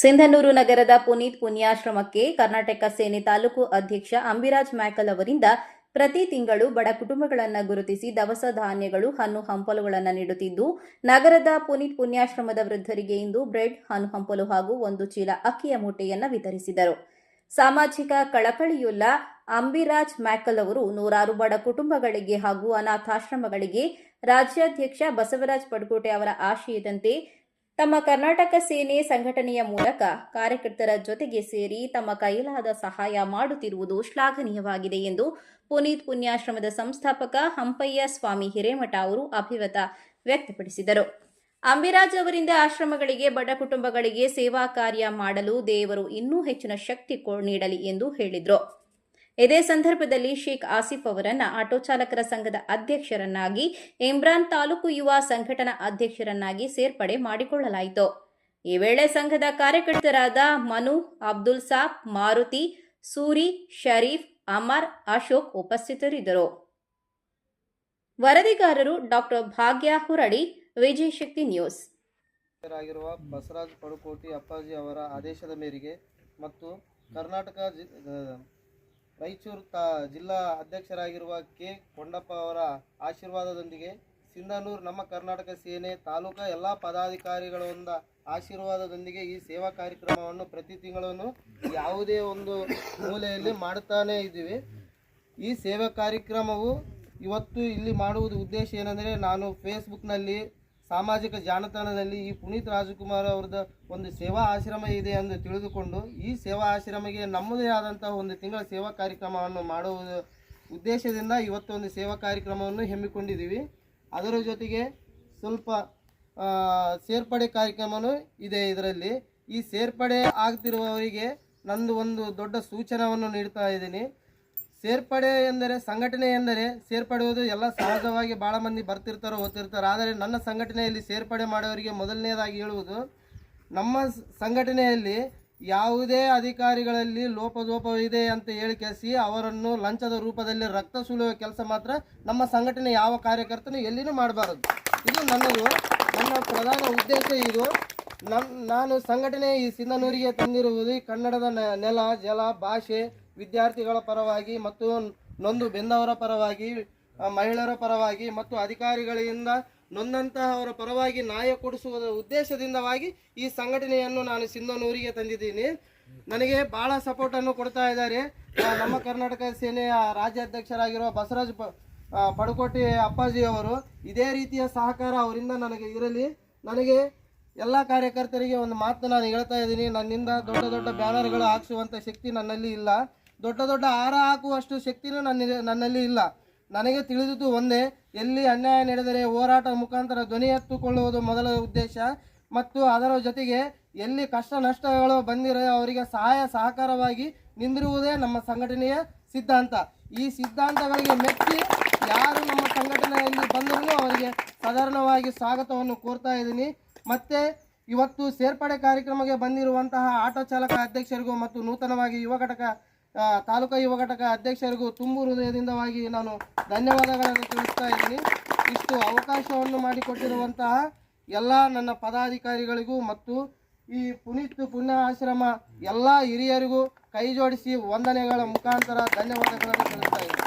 ಸಿಂಧನೂರು ನಗರದ ಪುನೀತ್ ಪುಣ್ಯಾಶ್ರಮಕ್ಕೆ ಕರ್ನಾಟಕ ಸೇನೆ ತಾಲೂಕು ಅಧ್ಯಕ್ಷ ಅಂಬಿರಾಜ್ ಮ್ಯಾಕಲ್ ಅವರಿಂದ ಪ್ರತಿ ತಿಂಗಳು ಬಡ ಕುಟುಂಬಗಳನ್ನು ಗುರುತಿಸಿ ದವಸ ಧಾನ್ಯಗಳು, ಹಣ್ಣು ಹಂಪಲುಗಳನ್ನು ನೀಡುತ್ತಿದ್ದು, ನಗರದ ಪುನೀತ್ ಪುಣ್ಯಾಶ್ರಮದ ವೃದ್ಧರಿಗೆ ಇಂದು ಬ್ರೆಡ್, ಹಣ್ಣು ಹಂಪಲು ಹಾಗೂ ಒಂದು ಚೀಲ ಅಕ್ಕಿಯ ಮೂಟೆಯನ್ನು ವಿತರಿಸಿದರು. ಸಾಮಾಜಿಕ ಕಳಕಳಿಯುಳ್ಳ ಅಂಬಿರಾಜ್ ಮ್ಯಾಕಲ್ ಅವರು ನೂರಾರು ಬಡ ಕುಟುಂಬಗಳಿಗೆ ಹಾಗೂ ಅನಾಥಾಶ್ರಮಗಳಿಗೆ ರಾಜ್ಯಾಧ್ಯಕ್ಷ ಬಸವರಾಜ್ ಪಡ್ಕೋಟೆ ಅವರ ಆಶಯದಂತೆ ತಮ್ಮ ಕರ್ನಾಟಕ ಸೇನೆ ಸಂಘಟನೆಯ ಮೂಲಕ ಕಾರ್ಯಕರ್ತರ ಜೊತೆಗೆ ಸೇರಿ ತಮ್ಮ ಕೈಲಾದ ಸಹಾಯ ಮಾಡುತ್ತಿರುವುದು ಶ್ಲಾಘನೀಯವಾಗಿದೆ ಎಂದು ಪುನೀತ್ ಪುಣ್ಯಾಶ್ರಮದ ಸಂಸ್ಥಾಪಕ ಹಂಪಯ್ಯ ಸ್ವಾಮಿ ಹಿರೇಮಠ ಅವರು ಅಭಿವತ ವ್ಯಕ್ತಪಡಿಸಿದರು. ಅಂಬಿರಾಜ್ ಅವರಿಂದ ಆಶ್ರಮಗಳಿಗೆ, ಬಡ ಕುಟುಂಬಗಳಿಗೆ ಸೇವಾ ಕಾರ್ಯ ಮಾಡಲು ದೇವರು ಇನ್ನೂ ಹೆಚ್ಚಿನ ಶಕ್ತಿ ನೀಡಲಿ ಎಂದು ಹೇಳಿದರು. ಇದೇ ಸಂದರ್ಭದಲ್ಲಿ ಶೇಖ್ ಆಸಿಫ್ ಅವರನ್ನ ಆಟೋ ಚಾಲಕರ ಸಂಘದ ಅಧ್ಯಕ್ಷರನ್ನಾಗಿ ಇಮ್ರಾನ್ ತಾಲೂಕು ಯುವ ಸಂಘಟನಾ ಅಧ್ಯಕ್ಷರನ್ನಾಗಿ ಸೇರ್ಪಡೆ ಮಾಡಿಕೊಳ್ಳಲಾಯಿತು. ಈ ವೇಳೆ ಸಂಘದ ಕಾರ್ಯಕರ್ತರಾದ ಮನು, ಅಬ್ದುಲ್ ಸಾಬ್, ಮಾರುತಿ, ಸೂರಿ, ಶರೀಫ್, ಅಮರ್, ಅಶೋಕ್ ಉಪಸ್ಥಿತರಿದ್ದರು. ವರದಿಗಾರರು ಡಾಕ್ಟರ್ ಭಾಗ್ಯ ಹುರಡಿ ವಿಜಯ್ ಶಕ್ತಿ ನ್ಯೂಸ್. ಬಸರಾಜ್ ಪಡುಕೋಟಿ ಅಪ್ಪಾಜಿ ಅವರ ಆದೇಶದ ಮೇರೆಗೆ ಮತ್ತು ಕರ್ನಾಟಕ ರಾಯಚೂರು ತಾ ಜಿಲ್ಲಾ ಅಧ್ಯಕ್ಷರಾಗಿರುವ ಕೆ ಕೊಂಡಪ್ಪ ಅವರ ಆಶೀರ್ವಾದದೊಂದಿಗೆ ಸಿಂಧನೂರು ನಮ್ಮ ಕರ್ನಾಟಕ ಸೇನೆ ತಾಲೂಕಾ ಎಲ್ಲ ಪದಾಧಿಕಾರಿಗಳಿಂದ ಆಶೀರ್ವಾದದೊಂದಿಗೆ ಈ ಸೇವಾ ಕಾರ್ಯಕ್ರಮವನ್ನು ಪ್ರತಿ ತಿಂಗಳನ್ನು ಯಾವುದೇ ಒಂದು ಮೂಲೆಯಲ್ಲಿ ಮಾಡುತ್ತಾನೇ ಇದ್ದೀವಿ. ಈ ಸೇವಾ ಕಾರ್ಯಕ್ರಮವು ಇವತ್ತು ಇಲ್ಲಿ ಮಾಡುವುದು ಉದ್ದೇಶ ಏನಂದರೆ ನಾನು ಫೇಸ್ಬುಕ್ನಲ್ಲಿ ಸಾಮಾಜಿಕ ಜಾಲತಾಣದಲ್ಲಿ ಈ ಪುನೀತ್ ರಾಜಕುಮಾರ್ ಅವ್ರದ ಒಂದು ಸೇವಾ ಆಶ್ರಮ ಇದೆ ಎಂದು ತಿಳಿದುಕೊಂಡು, ಈ ಸೇವಾ ಆಶ್ರಮಕ್ಕೆ ನಮ್ಮದೇ ಆದಂತಹ ಒಂದು ತಿಂಗಳ ಸೇವಾ ಕಾರ್ಯಕ್ರಮವನ್ನು ಮಾಡುವ ಉದ್ದೇಶದಿಂದ ಇವತ್ತು ಒಂದು ಸೇವಾ ಕಾರ್ಯಕ್ರಮವನ್ನು ಹೆಮ್ಮಿಕೊಂಡಿದ್ದೀವಿ. ಅದರ ಜೊತೆಗೆ ಸ್ವಲ್ಪ ಸೇರ್ಪಡೆ ಕಾರ್ಯಕ್ರಮವೂ ಇದೆ ಇದರಲ್ಲಿ. ಈ ಸೇರ್ಪಡೆ ಆಗ್ತಿರುವವರಿಗೆ ನಂದು ಒಂದು ದೊಡ್ಡ ಸೂಚನವನ್ನು ನೀಡ್ತಾ ಇದ್ದೀನಿ. ಸೇರ್ಪಡೆ ಎಂದರೆ, ಸಂಘಟನೆ ಎಂದರೆ ಸೇರ್ಪಡೆಯುವುದು ಎಲ್ಲ ಸಹಜವಾಗಿ ಭಾಳ ಮಂದಿ ಬರ್ತಿರ್ತಾರೋ ಓದ್ತಿರ್ತಾರೆ, ಆದರೆ ನನ್ನ ಸಂಘಟನೆಯಲ್ಲಿ ಸೇರ್ಪಡೆ ಮಾಡೋರಿಗೆ ಮೊದಲನೇದಾಗಿ ಹೇಳುವುದು, ನಮ್ಮ ಸಂಘಟನೆಯಲ್ಲಿ ಯಾವುದೇ ಅಧಿಕಾರಿಗಳಲ್ಲಿ ಲೋಪದೋಪವಿದೆ ಅಂತ ಹೇಳಿ ಅವರನ್ನು ಲಂಚದ ರೂಪದಲ್ಲಿ ರಕ್ತ ಸುಳಿಯುವ ಕೆಲಸ ಮಾತ್ರ ನಮ್ಮ ಸಂಘಟನೆ ಯಾವ ಕಾರ್ಯಕರ್ತನು ಎಲ್ಲಿನೂ ಮಾಡಬಾರದು. ಇದು ನನ್ನದು, ನನ್ನ ಪ್ರಧಾನ ಉದ್ದೇಶ ಇದು. ನಮ್ಮ ನಾನು ಸಂಘಟನೆ ಈ ಸಿಂಧನೂರಿಗೆ ತಂದಿರುವುದು ಈ ಕನ್ನಡದ ನೆಲ, ಜಲ, ಭಾಷೆ ವಿದ್ಯಾರ್ಥಿಗಳ ಪರವಾಗಿ ಮತ್ತು ನೊಂದು ಬೆಂದವರ ಪರವಾಗಿ ಮಹಿಳೆಯರ ಪರವಾಗಿ ಮತ್ತು ಅಧಿಕಾರಿಗಳಿಂದ ನೊಂದಂತಹವರ ಪರವಾಗಿ ನ್ಯಾಯ ಕೊಡಿಸುವ ಉದ್ದೇಶದಿಂದವಾಗಿ ಈ ಸಂಘಟನೆಯನ್ನು ನಾನು ಸಿಂಧನೂರಿಗೆ ತಂದಿದ್ದೀನಿ. ನನಗೆ ಬಹಳ ಸಪೋರ್ಟನ್ನು ಕೊಡ್ತಾ ಇದ್ದಾರೆ. ನಮ್ಮ ಕರ್ನಾಟಕ ಸೇನೆಯ ರಾಜ್ಯಾಧ್ಯಕ್ಷರಾಗಿರುವ ಬಸವರಾಜ್ ಪಡುಕೋಟೆ ಅಪ್ಪಾಜಿ ಅವರು ಇದೇ ರೀತಿಯ ಸಹಕಾರ ಅವರಿಂದ ನನಗೆ ಇರಲಿ. ನನಗೆ ಎಲ್ಲ ಕಾರ್ಯಕರ್ತರಿಗೆ ಒಂದು ಮಾತು ನಾನು ಹೇಳ್ತಾ ಇದ್ದೀನಿ. ನನ್ನಿಂದ ದೊಡ್ಡ ದೊಡ್ಡ ಬ್ಯಾನರ್ಗಳು ಹಾಕಿಸುವಂಥ ಶಕ್ತಿ ನನ್ನಲ್ಲಿ ಇಲ್ಲ. ದೊಡ್ಡ ದೊಡ್ಡ ಹಾರ ಹಾಕುವಷ್ಟು ಶಕ್ತಿನೂ ನನ್ನ ನನ್ನಲ್ಲಿ ಇಲ್ಲ. ನನಗೆ ತಿಳಿದುದು ಒಂದೇ, ಎಲ್ಲಿ ಅನ್ಯಾಯ ನಡೆದರೆ ಹೋರಾಟ ಮುಖಾಂತರ ಧ್ವನಿ ಎತ್ತುಕೊಳ್ಳುವುದು ಮೊದಲ ಉದ್ದೇಶ ಮತ್ತು ಅದರ ಜೊತೆಗೆ ಎಲ್ಲಿ ಕಷ್ಟ ನಷ್ಟಗಳು ಬಂದಿರೋ ಅವರಿಗೆ ಸಹಾಯ ಸಹಕಾರವಾಗಿ ನಿಂದಿರುವುದೇ ನಮ್ಮ ಸಂಘಟನೆಯ ಸಿದ್ಧಾಂತ. ಈ ಸಿದ್ಧಾಂತಗಳಿಗೆ ಮೆಚ್ಚಿ ಯಾರು ನಮ್ಮ ಸಂಘಟನೆಯಲ್ಲಿ ಬಂದರೂ ಅವರಿಗೆ ಸಾಧಾರಣವಾಗಿ ಸ್ವಾಗತವನ್ನು ಕೋರ್ತಾ ಇದ್ದೀನಿ. ಮತ್ತೆ ಇವತ್ತು ಸೇರ್ಪಡೆ ಕಾರ್ಯಕ್ರಮಕ್ಕೆ ಬಂದಿರುವಂತಹ ಆಟೋ ಚಾಲಕ ಅಧ್ಯಕ್ಷರಿಗೂ ಮತ್ತು ನೂತನವಾಗಿ ಯುವ ಘಟಕ ತಾಲೂಕಾ ಯುವ ಘಟಕ ಅಧ್ಯಕ್ಷರಿಗೂ ತುಂಬು ಹೃದಯದಿಂದವಾಗಿ ನಾನು ಧನ್ಯವಾದಗಳನ್ನು ತಿಳಿಸ್ತಾ ಇದ್ದೀನಿ. ಇಷ್ಟು ಅವಕಾಶವನ್ನು ಮಾಡಿಕೊಟ್ಟಿರುವಂತಹ ಎಲ್ಲ ನನ್ನ ಪದಾಧಿಕಾರಿಗಳಿಗೂ ಮತ್ತು ಈ ಪುನೀತ್ ಪುಣ್ಯ ಆಶ್ರಮ ಎಲ್ಲ ಹಿರಿಯರಿಗೂ ಕೈ ಜೋಡಿಸಿ ವಂದನೆಗಳ ಮುಖಾಂತರ ಧನ್ಯವಾದಗಳನ್ನು ತಿಳಿಸ್ತಾ ಇದ್ದೀನಿ.